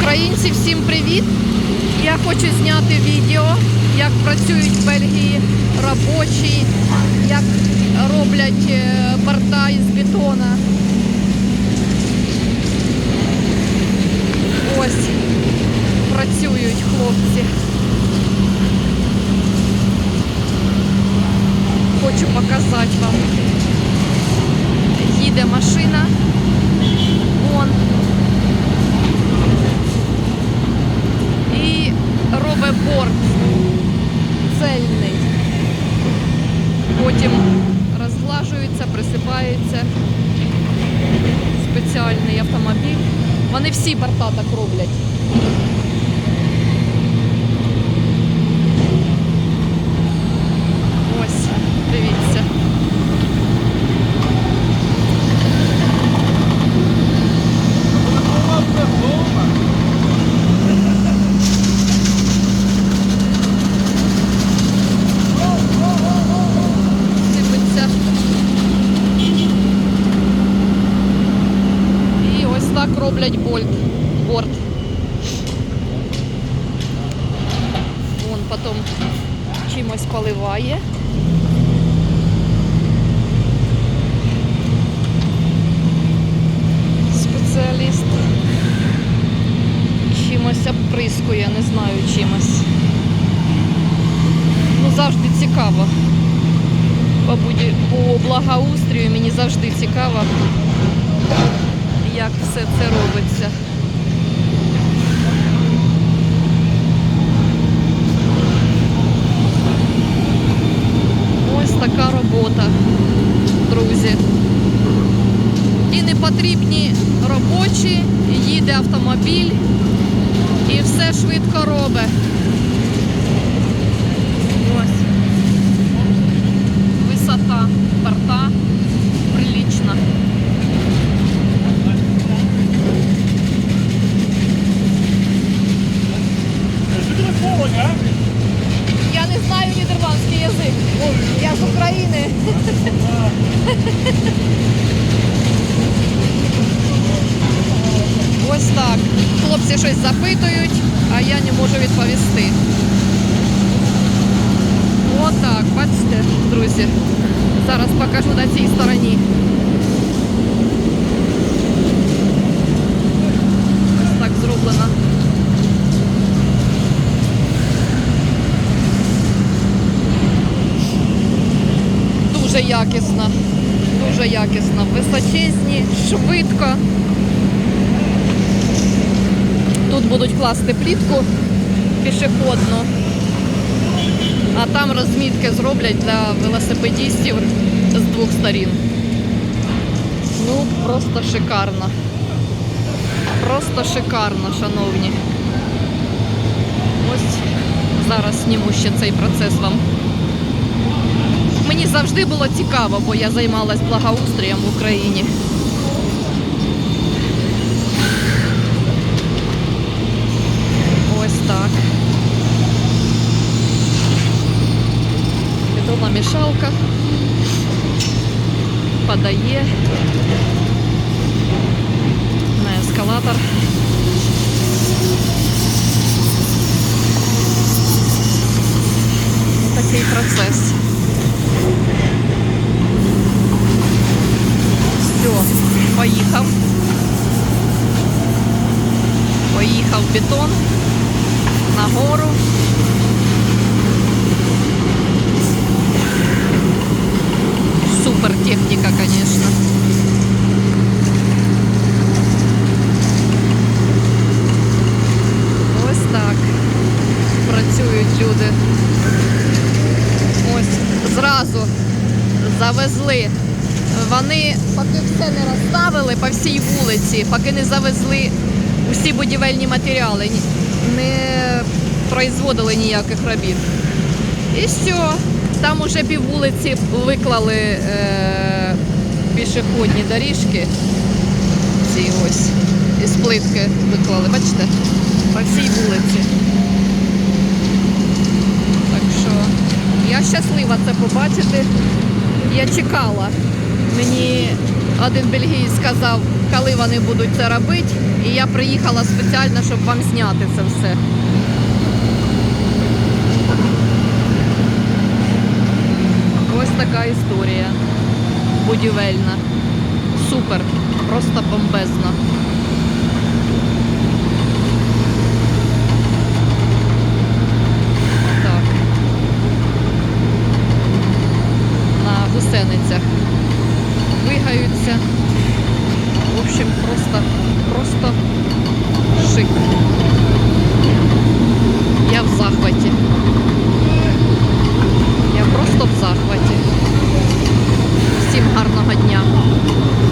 Українці, всім привіт! Я хочу зняти відео, як працюють в Бельгії робочі, як роблять е, борта із бетона. Ось працюють хлопці. Хочу показати вам. Їде машина. Вон. І робить борт цельний. Потім розглажується, присипається спеціальний автомобіль. Вони всі борта так роблять. Ось, дивіться. сипеться. І ось так роблять больт, борт. Вон потім чимось поливає. Спеціаліст чимось оприскує, не знаю чимось. Ну завжди цікаво по благоустрію мені завжди цікаво, як все це робиться. Ось така робота, друзі. І не потрібні робочі, їде автомобіль і все швидко робить. Ось висота борта прилична. Я не знаю нідерландський язик. Я з України. Ось так. Хлопці щось запитують, а я не можу відповісти. Отак, бачите, друзі. Зараз покажу на цій стороні. Ось так зроблено. Дуже якісно. Дуже якісно. Височезні, швидко. Тут будуть класти плітку пішохідну. А там розмітки зроблять для велосипедистів з двох сторін. Ну, просто шикарно. Просто шикарно, шановні. Ось зараз зніму ще цей процес вам. Мені завжди було цікаво, бо я займалась благоустрієм в Україні. Ось так. Бетономішалка подає на ескалатор. Такий процес. Все, поїхав. Поїхав бетон нагору. Супер техніка, конечно. Ось так працюють люди. Зразу завезли. Вони поки все не розставили по всій вулиці, поки не завезли усі будівельні матеріали, не производили ніяких робіт. І все. Там уже пів вулиці виклали е, пішохідні доріжки. Ці ось із плитки виклали, бачите? По всій вулиці. Так що я щаслива це побачити. Я чекала. Мені Один бельгієць сказав, коли вони будуть це робити, і я приїхала спеціально, щоб вам зняти це все. Ось така історія будівельна. Супер, просто бомбезно. Так. На гусеницях двигаються. В общем, просто, просто шик. Я в захваті.